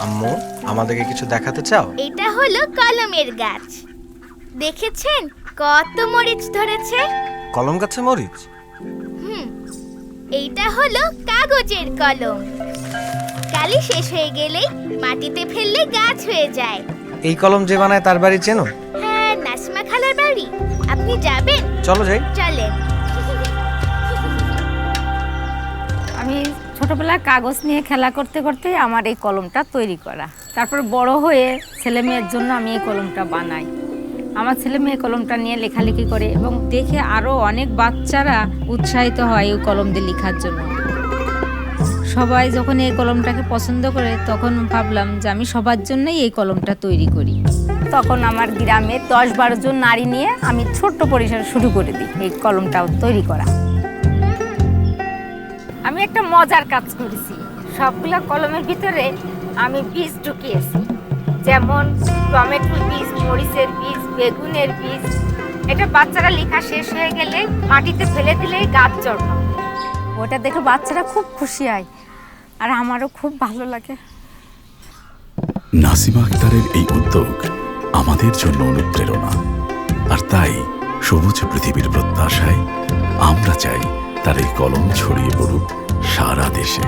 আম্মু আমাদেরকে কিছু দেখাতে চাও? এটা হলো কলমের গাছ। দেখেছেন কত মরিচ ধরেছে? কলম গাছে মরিচ? হুম এইটা হলো কাগজের কলম। কালি শেষ হয়ে গেলেই মাটিতে ফেললে গাছ হয়ে যায়। এই কলম যে বানায় তার বাড়ি চেনো? হ্যাঁ নাসমা খালার বাড়ি। আপনি যাবেন? চলো যাই। চলেন। ছোটবেলায় কাগজ নিয়ে খেলা করতে করতে আমার এই কলমটা তৈরি করা। তারপর বড় হয়ে ছেলে মেয়ের জন্য আমি এই কলমটা বানাই। আমার ছেলে মেয়ে কলমটা নিয়ে লেখালেখি করে এবং দেখে আরও অনেক বাচ্চারা উৎসাহিত হয় এই কলম দিয়ে লেখার জন্য। সবাই যখন এই কলমটাকে পছন্দ করে তখন ভাবলাম যে আমি সবার জন্যই এই কলমটা তৈরি করি। তখন আমার গ্রামে দশ বারো জন নারী নিয়ে আমি ছোট্ট পরিসরে শুরু করে দিই এই কলমটা তৈরি করা। আমি একটা মজার কাজ করেছি। সবগুলো কলমের ভিতরে আমি বীজ ঢুকিয়েছি। যেমন টমেটোর বীজ মরিচের বীজ বেগুনের বীজ। এটা বাচ্চারা লেখা শেষ হয়ে গেলে মাটিতে ফেলে দিলেই গাছ জন্ম ওটা দেখে বাচ্চারা খুব খুশি হয় আর আমারও খুব ভালো লাগে। নাসিমা আক্তারের এই উদ্যোগ আমাদের জন্য অনুপ্রেরণা। আর তাই সবুজ পৃথিবীর প্রত্যাশায় আমরা চাই তার এই কলম ছড়িয়ে পড়ুক সারা দেশে।